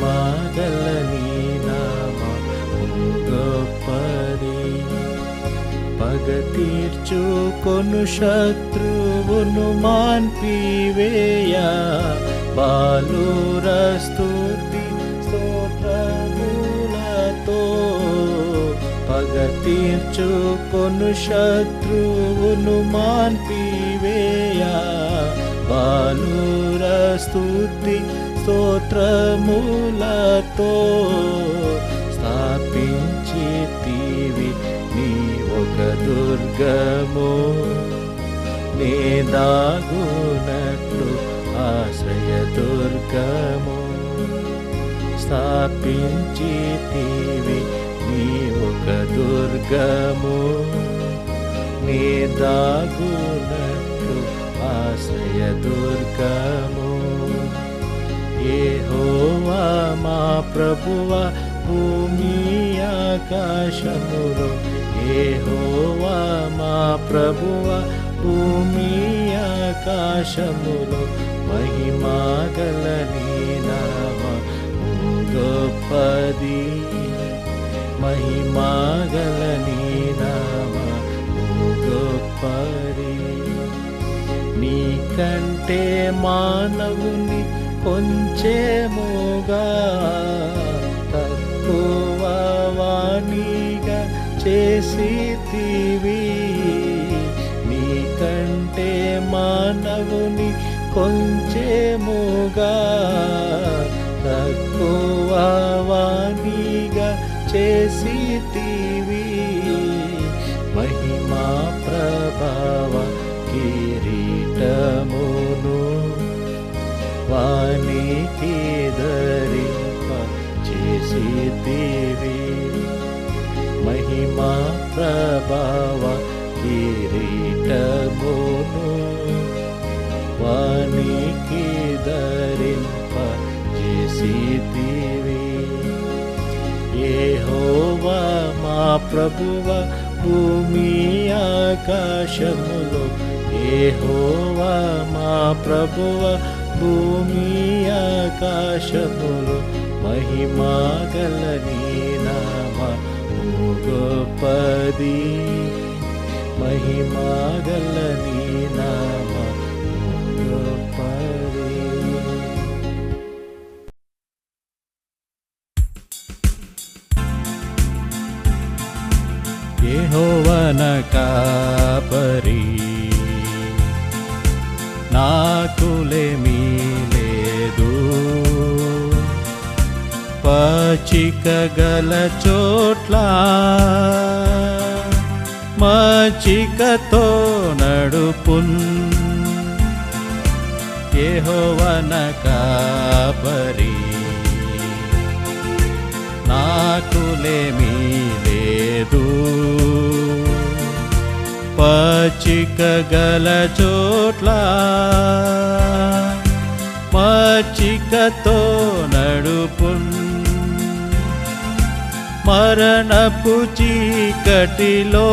మహిమా గల గొప్పది. పగ తీర్చు కొను శత్రువును మాన్పివేయ. బాలుర స్తుతి స్తోత్రములతో పగ తీర్చు కొను శత్రువును మాన్పివేయ. బాలుర స్థుతి స్తోత్రములతో స్థాపించి తీవి నీ ఒక దుర్గము. నే దాగునట్లు ఆశ్రయ దుర్గము. స్థాపించి తీవి నీ ఒక దుర్గము. నీ దాగునట్లు ఆశ్రయ దుర్గము. ఏహోవా మా ప్రభువ భూమి ఆకాశములో. ఏహోవా మా ప్రభువ భూమి ఆకాశములో. మహిమాగల నామ గొప్పది మహిమాగల నామ గొప్పది నీ కంటే మానవుని కొంచెముగా తక్కువ వాణిగా చేసి నీకంటే నీ కంటే మానవుని కొంచెముగా తక్కువ వాణిగా చేసి మహిమా ప్రభావ కిరీటం వానికి ధరింప చేసి దేవి మహిమా ప్రభావ కిరీటమును వానికి ధరింప చేసి దేవి ఏహోవా మా ప్రభువ భూమి ఆకాశములో. ఏహోవా మా ప్రభువ భూమి ఆకాశములో మహిమా గల నీ నామ గొప్పది. మహిమా గల నీ నామ గొప్పది. యెహోవన కాపరి నాకులేమీ పచిక గల చోట్ల మచికతో నడుపున్ ఏహోవన కాపరి నాకులేమీ లేదు. పచిక గల చోట్ల మచికతో మరణపు చీకటిలో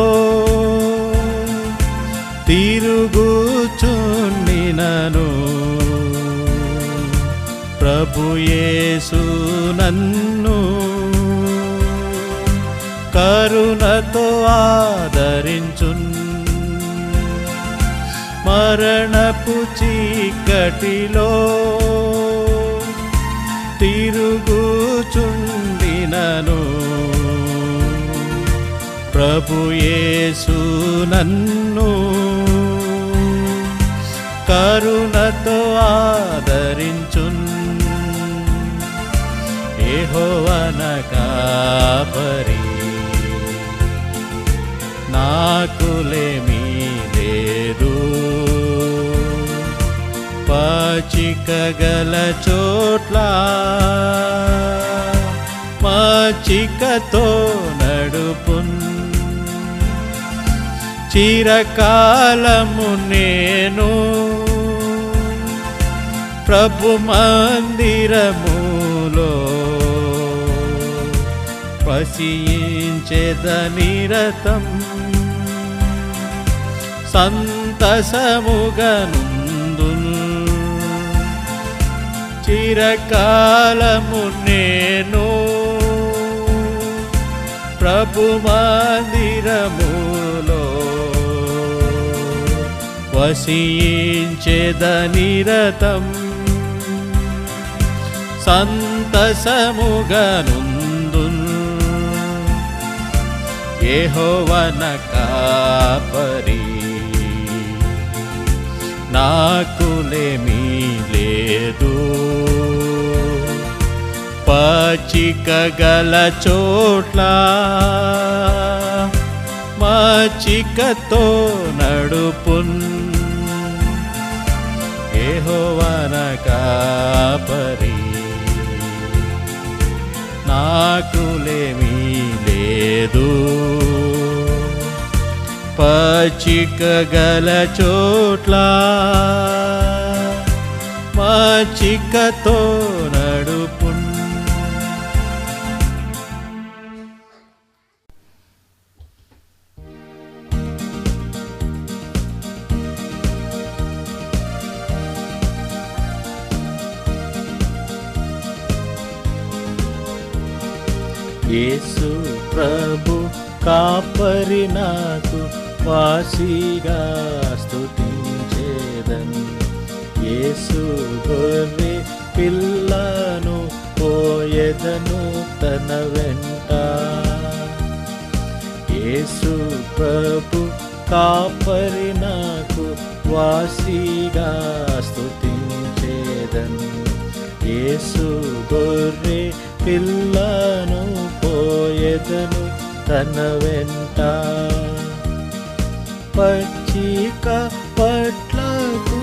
తిరుగుచుండినను. ప్రభుయేసు నన్ను కరుణతో ఆదరించున్. మరణపు చీకటిలో నను ప్రభుయేసు నన్ను కరుణతో ఆదరించున్. ఏహోవన కాపరి నాకులేమీ లేదు. పచికగల గల మచికతో నడుపున్. చిరకాలము నేను ప్రభు మందిరములో వసించెదనిరతం సంతసముగనుందు చిరకాలము నేను ప్రభు మందిరములో వసించేదనిరతం సంతసముగనుందు ఏహోవన కాపరి నాకులేమీ లేదు. పచ్చిక గల చోట్ల మచ్చికతో నడుపున్. ఏహోవన కాపరి నాకులేమీ లేదు. పచ్చిక గల చోట్ల మచ్చికతో యేసు ప్రభు కాపరి నాకు వాసిగా స్తుతించేదన్. యేసు గొర్రె పిల్లను పోయెదను తన వెంట. యేసు ప్రభు కాపరి నాకు వాసిగా స్తుతించేదన్. యేసు గొర్రె పిల్లను పోయెదను తన వెంట. పచ్చిక పట్లకు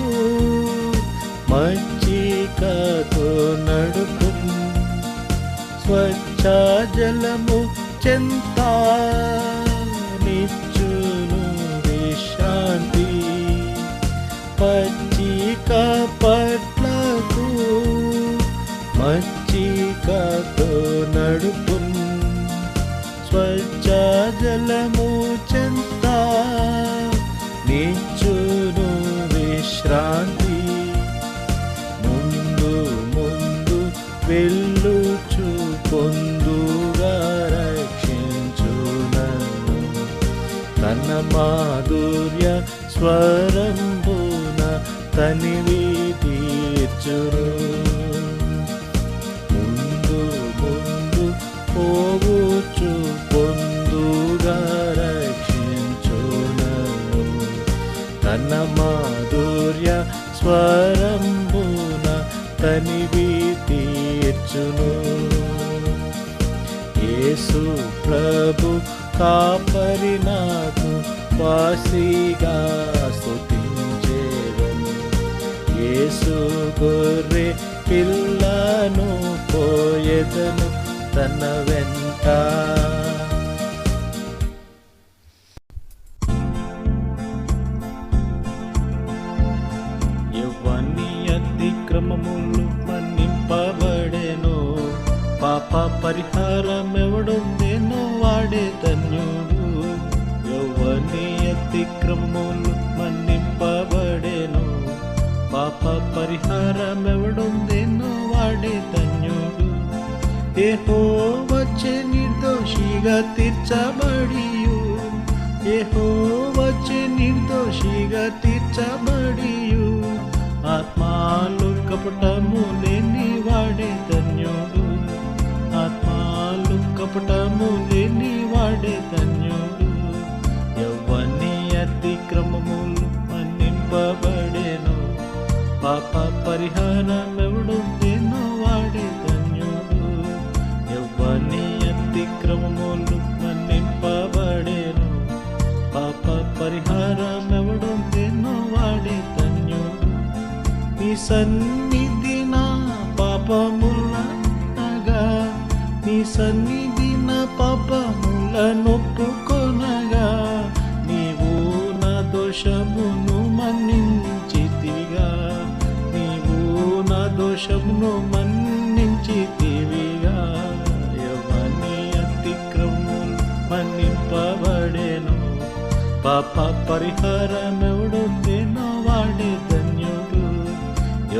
మచ్చికతో నడుపు. స్వచ్ఛ జలము చెంత స్వరంబున తనివి తీర్చురు. ముందు ముందు పోవుచు పొందుగా రక్షించు తన మాధుర్య స్వరంబున తనివి తీర్చును. యేసు ప్రభు కాపరి నాకు వాసిగా స్తుతించేదను. యేసు గొర్రె పిల్లను పోయేదను తన వెంట. నిర్దోషిగా తీర్చబడియు. ఏహో వచ్చే నిర్దోషిగా తీర్చబడియు. ఆత్మాలు కపటము లేని వాడే ధన్యుడు. ఆత్మాలు కపటము లేని వాడే ధన్యుడు. ఎవ్వని అతిక్రమములు మన్నింపబడేను. పాప పరిహారమే సన్నిధి నా పాపముల నగా నీ సన్నిధి నా పాపముల నొప్పుకొనగా నీవు నా దోషమును మన్నించితిగా. నీవు నా దోషమును మన్నించితివిగా. ఎవని అతిక్రమం మన్నింపబడేను. పాప పరిహారమెవడు తినవాడేది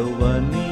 యౌవని అతిక్రమములు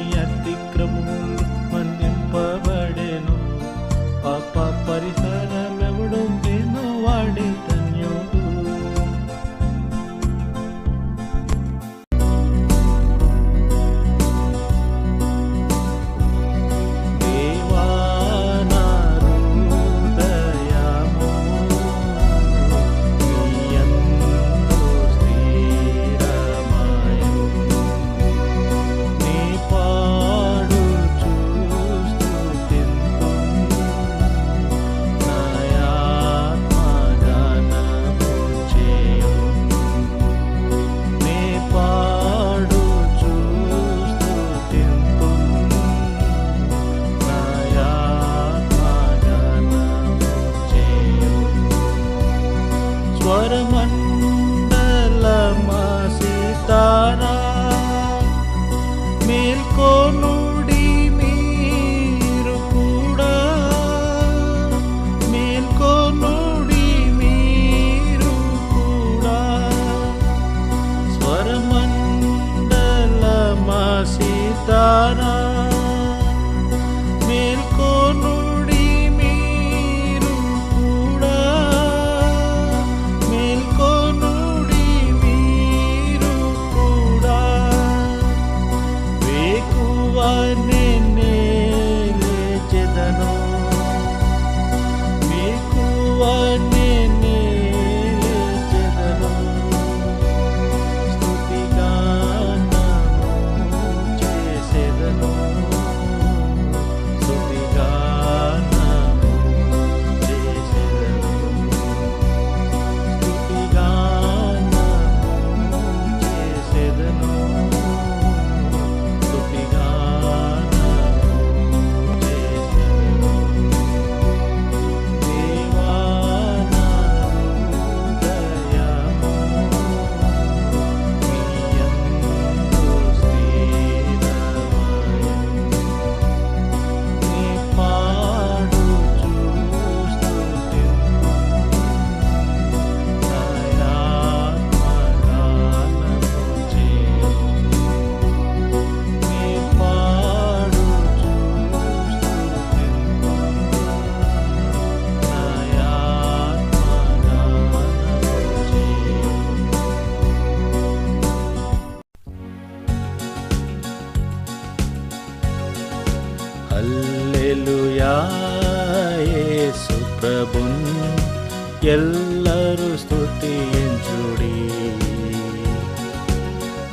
ಎಲ್ಲರೂ స్తుతించుడి.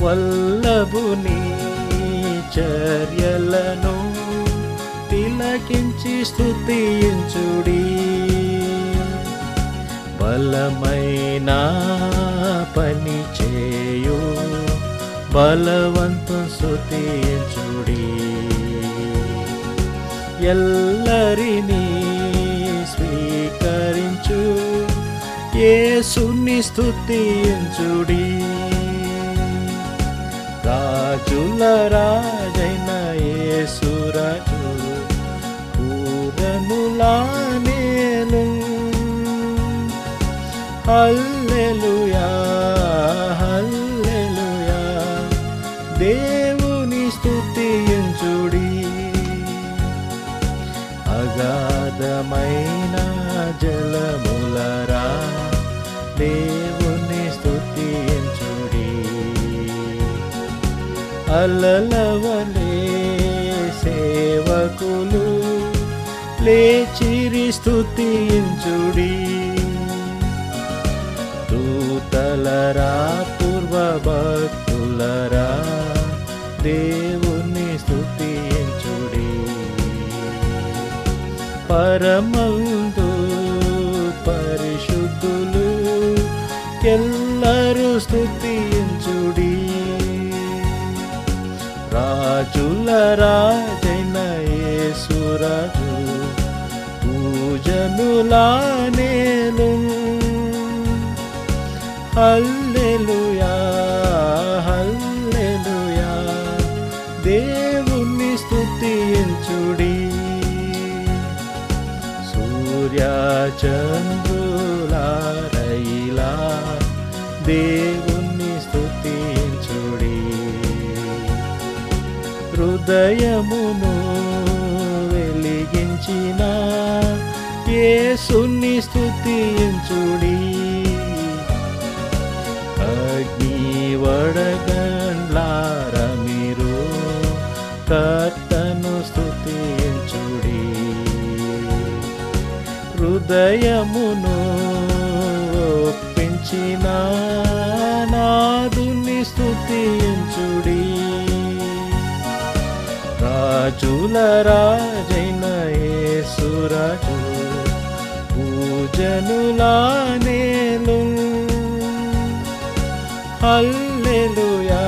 వల్లభుని చర్యలను తిలకించి స్తుతించుడి. బలమైన పని చేయు బలవంతం స్తుతించుడి. ఎల్లరినీ యేసుని స్థుతించుడి రాజుల రాజైన యేసురాజు పూరములా నేను హల్లెలూయా హల్లెలూయా. అలలవలే సేవకులు లేచిరి స్థుతించుడి దూతలరా పూర్వ భక్తులరా దేవుని స్థుతించుడి పరమందు పరిశుద్ధులు ఎల్లరూ స్థుతించుడి రాజుల రాజైన యేసురాజు పూజనులా నేను. Hallelujah hallelujah. దేవుణ్ణి స్తుతించుడి. సూర్య చంద్రుల రైలా దేవు హృదయమును వెలిగించిన యేసుని స్థుతించుడి అగ్ని వడగండ్లార మీరు కర్తను స్థుతించుడి హృదయమును ఒప్పించిన నాదుని స్తుతించుడి. రాజుల రాజైన యేసురాజు పూజనులా నేలు హల్లెలూయా హల్లెలూయా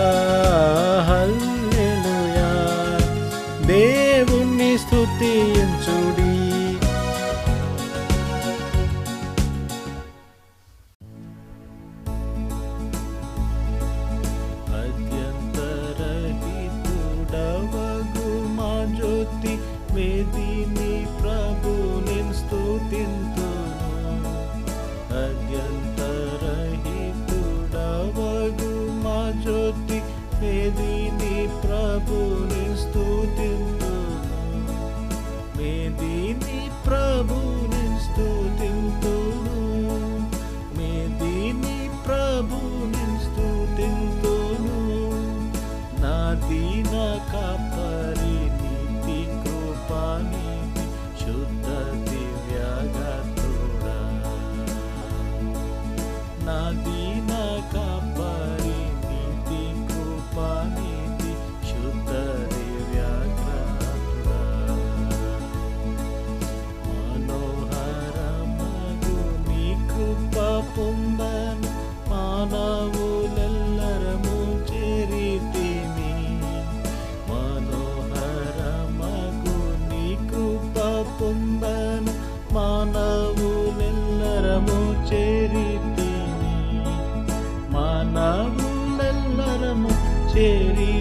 तेरी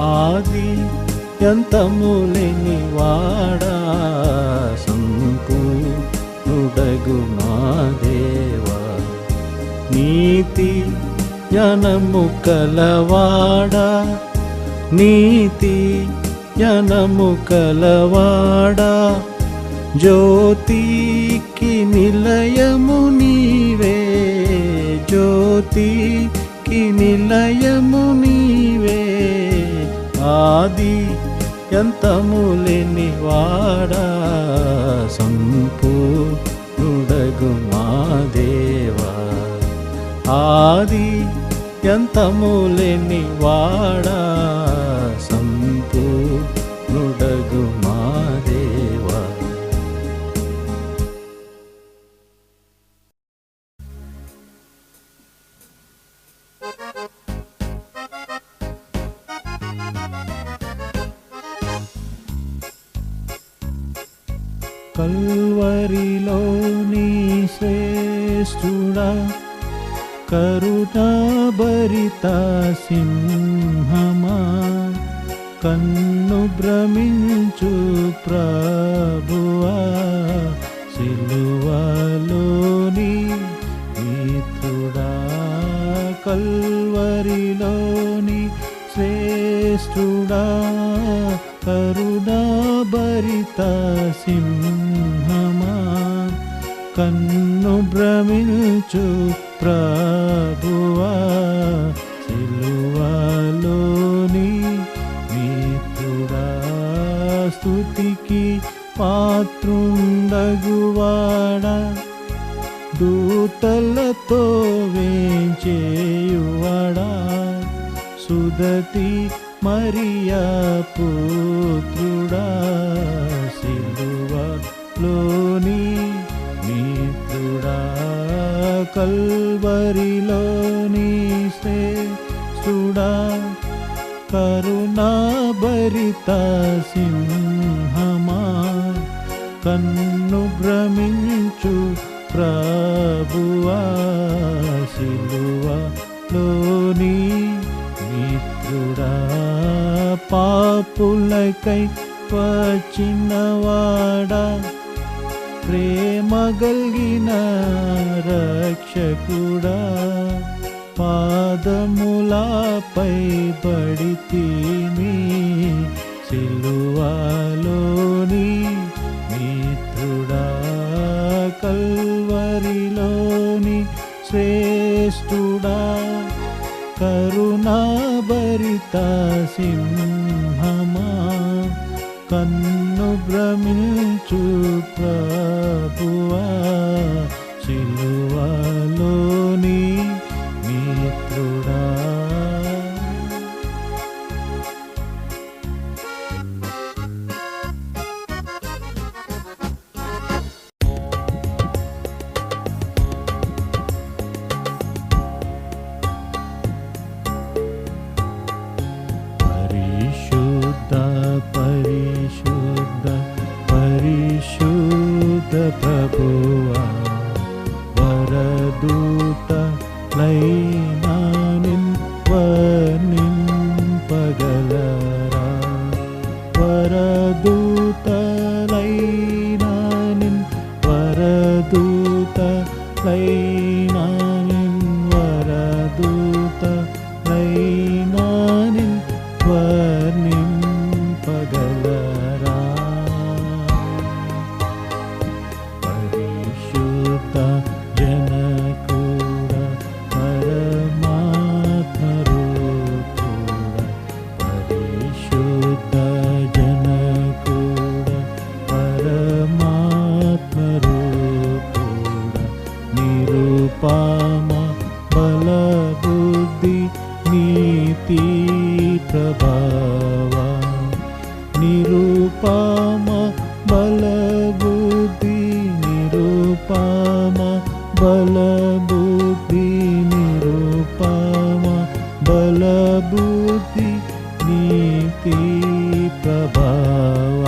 ఆది ఎంతములేని వాడా. సంపూడగు మా దేవా. నీతి జనము కలవాడా. నీతి జనము కలవాడా. జ్యోతికి నిలయము నీవే. జ్యోతికి నిలయము నీవే. ఆది ఎంతములేని వాడా సంపూర్ణుడగు మా దేవా. ఆది ఎంతములేని వాడా కల్వరిలోని శ్రేష్ఠుడా కరుణాభరిత సింహమా కన్ను భ్రమించు ప్రభువా సిలువలోని మిత్రుడా కల్వరిలోని శ్రేష్ఠుడా కరుణాభరిత సింహ కన్ను భ్రమించు ప్రభువా సిలువలోని మిత్రుడా స్థుతికి పాత్రుండగువాడా దూతలతో వేంచేయువాడా. సుదతి మరియా పుత్రుడా సిలువలోని కల్వరిలో నీసే సుడా కరుణా భరిత సింహమా కన్ను భ్రమించు ప్రభువా సిలువలోని మిత్రుడా. పాపులకై వచ్చినవాడా ప్రేమ గల్గిన రక్షకుడా పాదములపై పడితేమి సిలువాలోని మిత్రుడా కల్వరిలోని శ్రేష్ఠుడా కరుణాభరిత సింహమా కన్ను భ్రమించు ప్రభువా బలబుద్ధి నిరుపామ బలబుద్ధి నీతి ప్రభావ.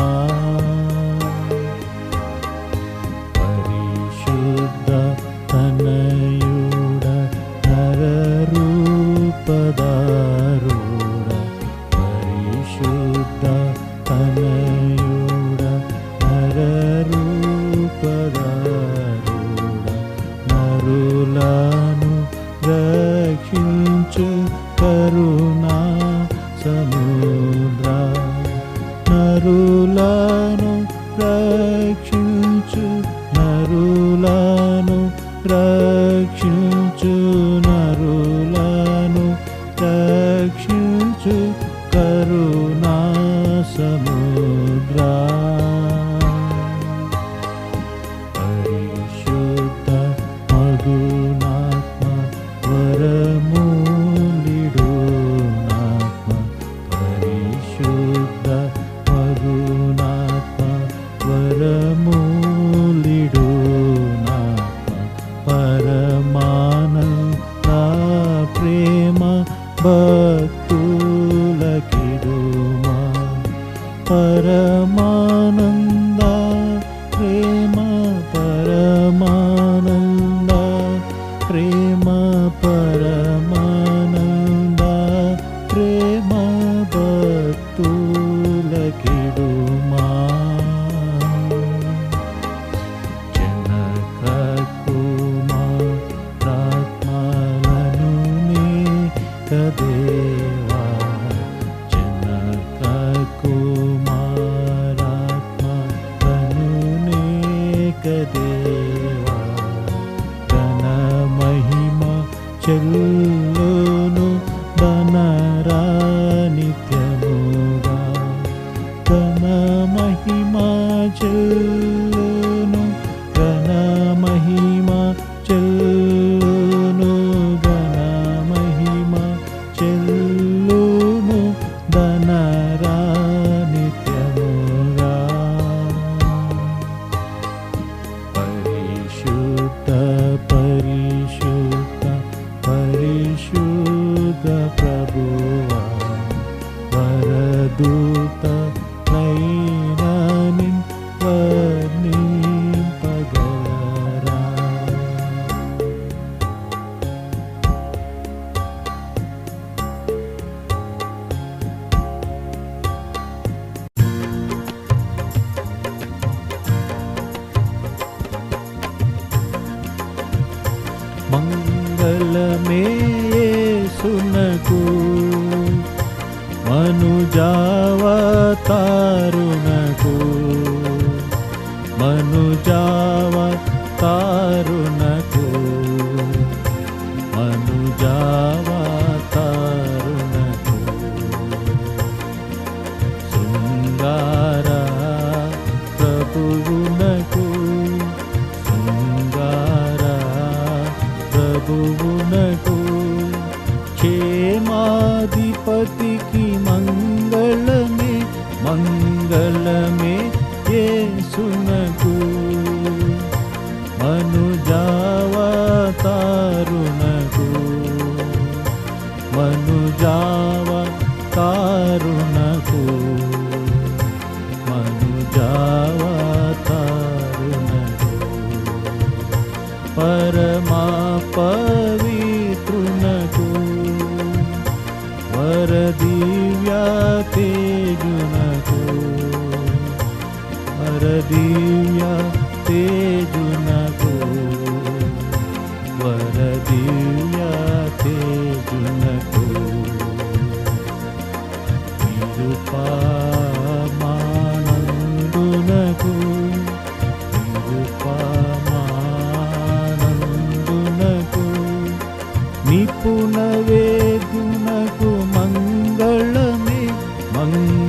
अनुजावता 전